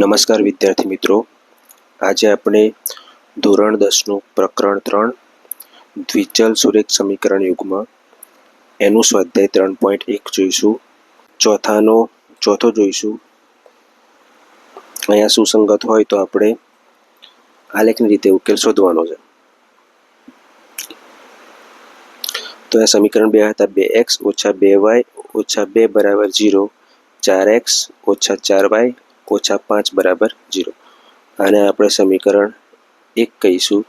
નમસ્કાર વિદ્યાર્થી મિત્રો. આજે આપણે ધોરણ દસનું પ્રકરણ ત્રણ, દ્વિચલ સુરેખ સમીકરણ યુગમાં. એનું સ્વાધ્યાય ત્રણ પોઈન્ટ એક જોઈશું. ચોથાનો, ચોથો જોઈશું. અહીંયા સુસંગત હોય તો આપણે આલેખની રીતે ઉકેલ શોધવાનો છે. તો આ સમીકરણ બે હતા, બે એક્સ ઓછા બે વાય ઓછા બે બરાબર જીરો ચાર એક્સ ઓછા ચાર વાય ઓછા પાંચ બરાબર જીરો. આને આપણે સમીકરણ એક કહીશું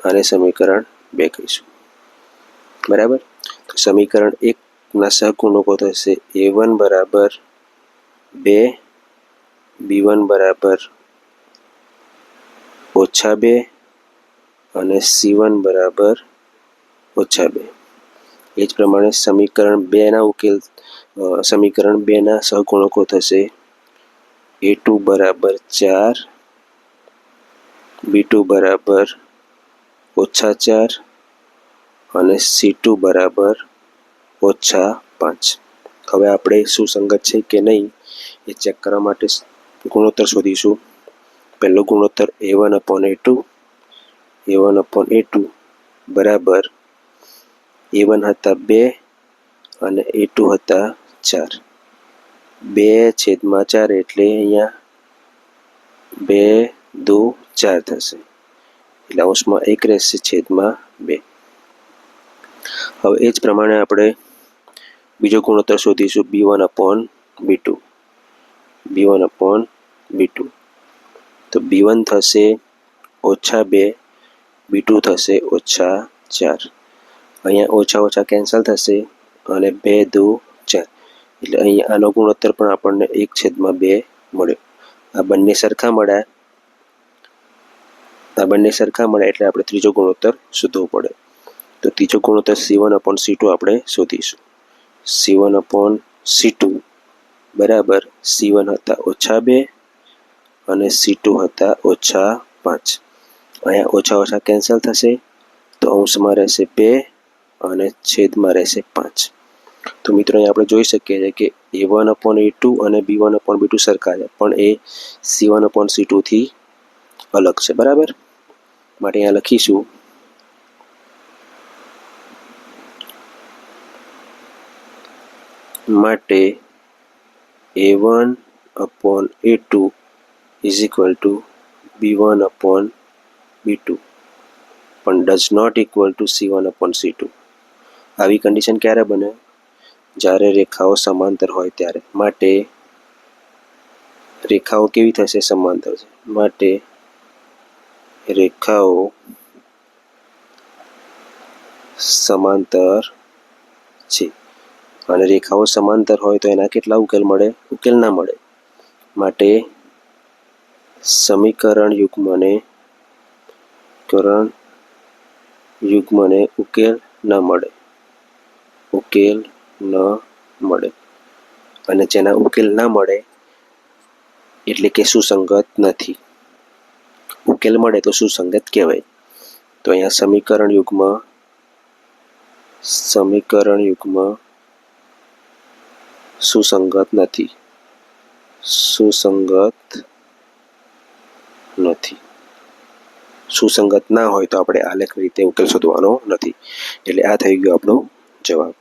આને સમીકરણ બે કહીશું. બરાબર? સમીકરણ એકના સહગુણકો થશે એ વન બરાબર બે, બી વન બરાબર ઓછા બે અને સી વન બરાબર ઓછા બે. એ જ પ્રમાણે સમીકરણ બેના ઉકેલ સમીકરણ બેના સહગુણકો થશે એ ટુ બરાબર ચાર બી ટુ બરાબર ઓછા ચાર અને સી ટુ બરાબર ઓછા પાંચ. હવે આપણે સુસંગત છે કે નહીં એ ચેક કરવા માટે ગુણોત્તર શોધીશું. પહેલો ગુણોત્તર a one upon a two a one upon a two બરાબર એ વન હતા બે અને એ ટુ હતા ચાર. બે છેદમાં ચાર એટલે અહીંયા બે દો ચાર થશે. એટલે અંશમાં એક રહેશે છેદમાં બે. હવે એ જ પ્રમાણે આપણે બીજો ગુણોત્તર શોધીશું b one upon b two. B one upon b two. તો બી વન થશે ઓછા બે, બી ટુ થશે ઓછા ચાર. અહીંયા ઓછા ઓછા કેન્સલ થશે અને બે દો એટલે અહીંયા આનો ગુણોત્તર પણ આપણને એક છેદમાં બે મળ્યો. આ બંને સરખા મળ્યા. આ બંને સરખા મળ્યા એટલે આપણે ત્રીજો ગુણોત્તર શોધવો પડે. તો ત્રીજો ગુણોત્તર c one upon c two આપણે શોધીશું. C one upon c two બરાબર સી વન હતા ઓછા બે અને સી ટુ હતા ઓછા પાંચ. અહીંયા ઓછા ઓછા કેન્સલ થશે તો અંશમાં રહેશે બે અને છેદમાં રહેશે પાંચ. તો મિત્રો અહીંયા આપણે જોઈ શકીએ છીએ કે a one upon a two અને b one upon b two સરખા છે, પણ એ સી વન અપોન સી ટુથી અલગ છે, બરાબર? માટે અહીંયા લખીશું. માટે a one upon a two is equal to b one upon b two પણ does not equal to c one upon c two આવી કન્ડિશન ક્યારે બને? જ્યારે રેખાઓ સમાંતર હોય ત્યારે. માટે રેખાઓ કેવી થશે? સમાંતર છે. માટે રેખાઓ સમાંતર છે. અને રેખાઓ સમાંતર હોય તો એના કેટલા ઉકેલ મળે? ઉકેલ ના મળે. માટે સમીકરણ યુગ્મને કરણ યુગ્મને ઉકેલ ન મળે. ઉકેલ ન મળે અને જેના ઉકેલ ના મળે એટલે કે સુસંગત નથી. ઉકેલ મળે તો સુસંગત કહેવાય. તો અહીંયા સમીકરણ યુગમાં સમીકરણ યુગમાં સુસંગત નથી. સુસંગત નથી. સુસંગત ના હોય તો આપણે આલેખ રીતે ઉકેલ શોધવાનો નથી. એટલે આ થઈ ગયો આપણો જવાબ.